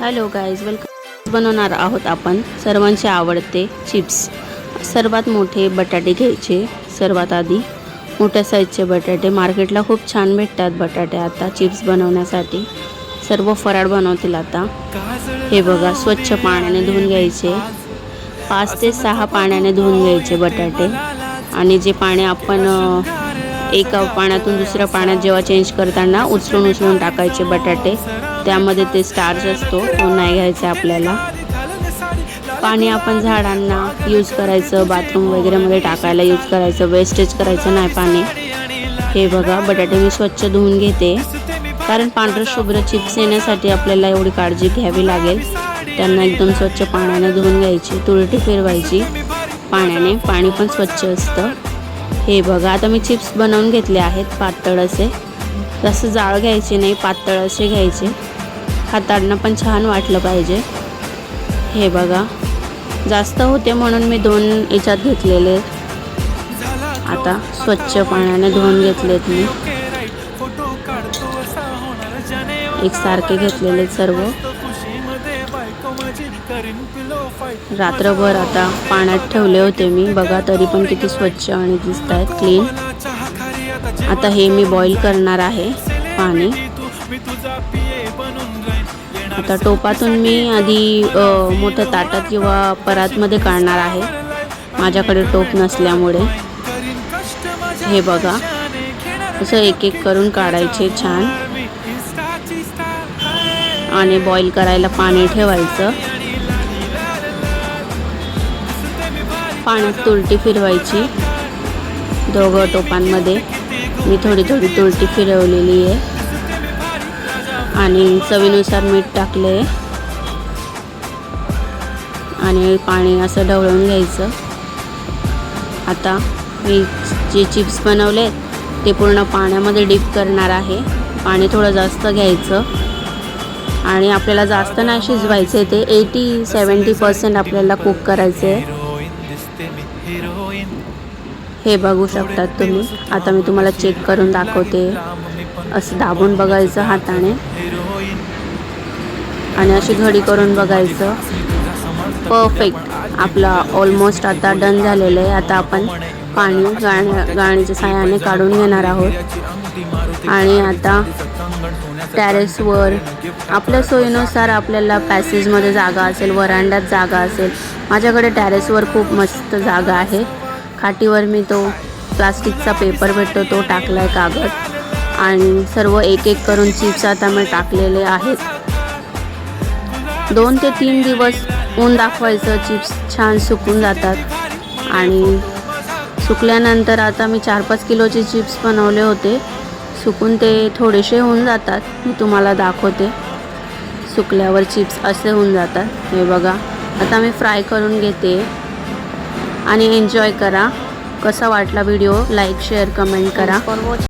Hello guys welcome बनवणार आहोत आपण सर्वांचे आवडते चिप्स. सर्वात मोठे बटाटे घ्यायचे सर्वात आधी. मोठ्या साईजचे बटाटे. मार्केटला खूप छान भेटतात बटाटे आता चिप्स बनवण्यासाठी. सर्व फराळ बनवतील आता. हे बघा स्वच्छ पाण्याने धुवून घ्यायचे. पाच ते सहा पाण्याने धुवून घ्यायचे बटाटे. आणि जे पाणी आपण एका पाण्यातून दुसऱ्या पाण्यात जेव्हा चेंज करताना उचलून उचलून टाकायचे बटाटे त्यामध्ये ते स्टार्च असतो तो नाही घ्यायचा आपल्याला. पाणी आपण झाडांना यूज करायचं बाथरूम वगैरेमध्ये टाकायला यूज करायचं वेस्टेज करायचं नाही पाणी. हे बघा बटाटे मी स्वच्छ धुवून घेते. कारण पांढरं शुभ्र चिप्स येण्यासाठी आपल्याला एवढी काळजी घ्यावी लागेल. त्यांना एकदम स्वच्छ पाण्याने धुवून घ्यायची तुरटी फिरवायची. पाण्याने पाणी पण स्वच्छ असतं. हे बघा आता मी चिप्स बनवून घेतले आहेत पातळ असे. जास्त जाळ घ्यायचे नाही पातळ असे घ्यायचे. हाताळणं पण छान वाटलं पाहिजे. हे बघा जास्त होते म्हणून मी दोन याच्यात घेतलेले आता स्वच्छ पाण्याने धुवून घेतलेत मी. एकसारखे घेतलेले सर्व. रात्रभर आता पाण्यात ठेवले होते मी. बघा तरी पण किती स्वच्छ आणि दिसत आहेत क्लीन आता हे मी बॉईल करणार आहे पाणी. आता टोपातून मी आधी मोठ्या ताटात किंवा परातमध्ये काढणार आहे. माझ्याकडे टोप नसल्यामुळे. हे बघा. असं एक एक करून काढायचे छान. आणि बॉईल करायला पाणी ठेवायचं. पाण्यात तुलटी फिरवायची. दोघं टोपांमध्ये. मी थोडी थोडी तुलटी फिरवलेली आहे. आणि चवीनुसार मीठ टाकले आणि पाणी असं ढवळून घ्यायचं. आता मी जे चिप्स बनवले ते पूर्ण पाण्यामध्ये डिप करणार आहे. पाणी थोडं जास्त घ्यायचं. आणि आपल्याला जास्त नाही शिजवायचे ते. एटी सेवन्टी पर्सेंट आपल्याला कुक करायचे आहे हे बघू शकतात तुम्ही. आता मी तुम्हाला चेक करून दाखवते. असं दाबून बघायचं हाताने. आणि अशी घडी करून बघायचं. परफेक्ट आपला ऑलमोस्ट आता डन झालेलं आहे. आता आपण पाणी गाण्या गाण्याच्या साह्याने काढून घेणार आहोत. आणि आता टॅरेसवर आपल्या सोयीनुसार आपल्याला पॅसेजमध्ये जागा असेल वरांड्यात जागा असेल. माझ्याकडे टॅरेसवर खूप मस्त जागा आहे. खाटीवर मी तो प्लास्टिकचा पेपर भेटतो तो टाकला आहे कागद. आणि सर्व एक एक करून चिप्स आता मी टाकलेले आहेत. दोन ते तीन दिवस ऊन दाखवायचं चिप्स छान सुकून जातात. आणि सुकल्यानंतर आता मी चार पाच किलोचे चिप्स बनवले होते. सुकून ते थोडेसे होऊन जातात. मी तुम्हाला दाखवते. सुकल्यावर चिप्स असे होऊन जातात. हे बघा. आता मी फ्राय करून घेते. आणि एन्जॉय करा. कसा वाटला व्हिडिओ? लाईक शेअर कमेंट करा.